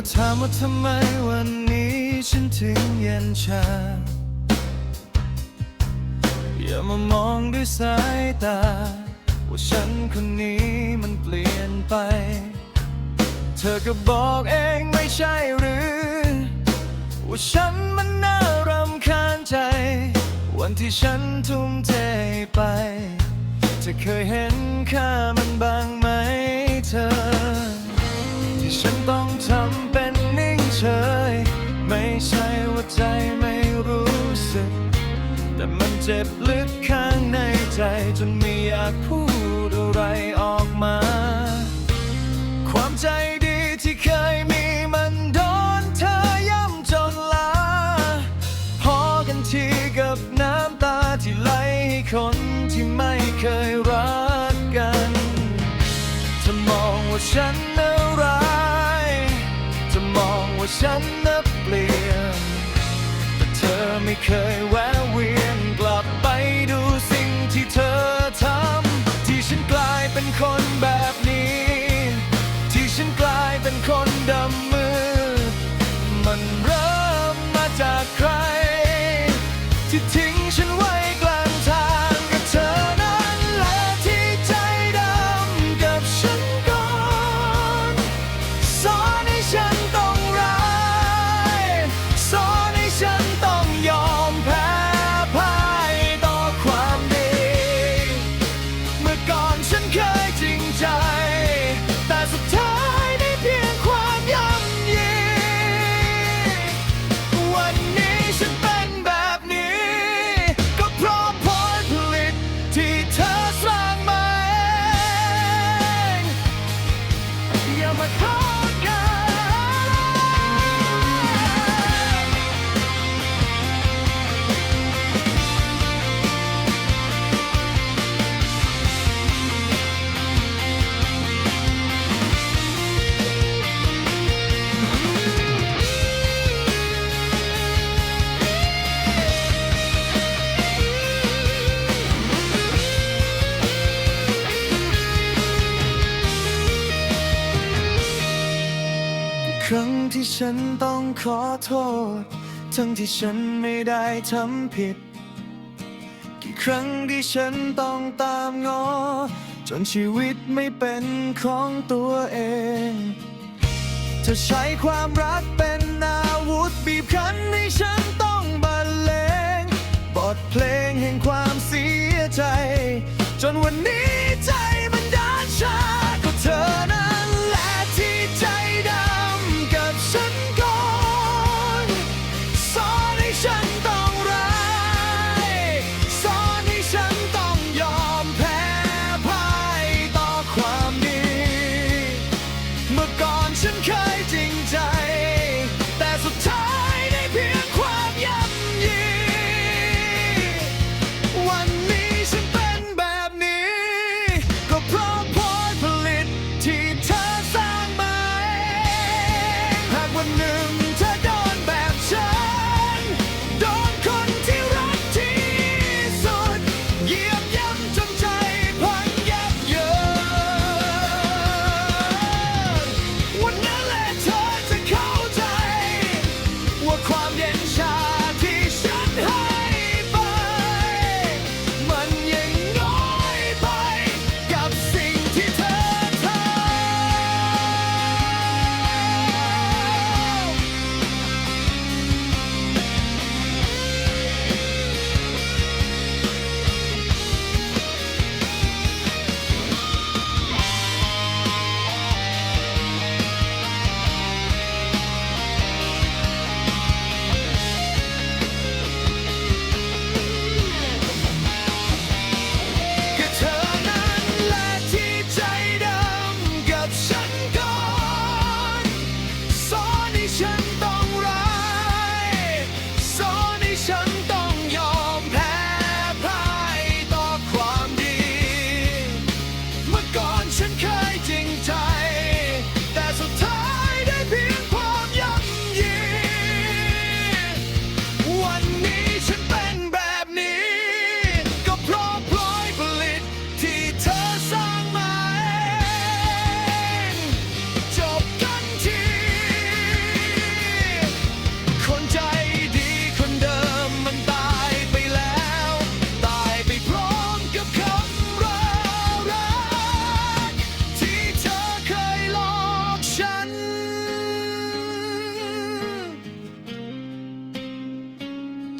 มาถามว่าทำไมวันนี้ฉันถึงเย็นชา อย่ามามองด้วยสายตา ว่าฉันคนนี้มันเปลี่ยนไป เธอก็บอกเองไม่ใช่หรือ ว่าฉันมันน่ารำคาญใจ วันที่ฉันทุ่มเทไปเธอเคยเห็นค่า ใจไม่รู้สึก แต่มันเจ็บลึกข้างในใจจนไม่อยากพูดอะไรออกมา ความใจดีที่เคยมีมันโดนเธอย่ำจนลา พอกันทีกับน้ำตาที่ไหลให้คนที่ไม่เคยรักกันเธอมองว่าฉันน่าร้ายเธอมองว่าฉันน่าเปลี่ยน ไม่เคยแวะเวี ที่ฉันต้องขอโทษ ทั้งที่ฉันไม่ได้ทำผิด กี่ครั้งที่ฉันต้องตามงอ จนชีวิตไม่เป็นของตัวเองเธอใช้ความรักเป็นอาวุธบีบคั้นให้ฉันต้องบรรเลง บทเพลงแห่งความเสียใจ จนวันนี้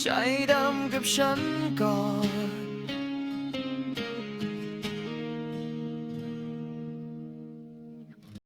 ใจดำกับฉันก่อน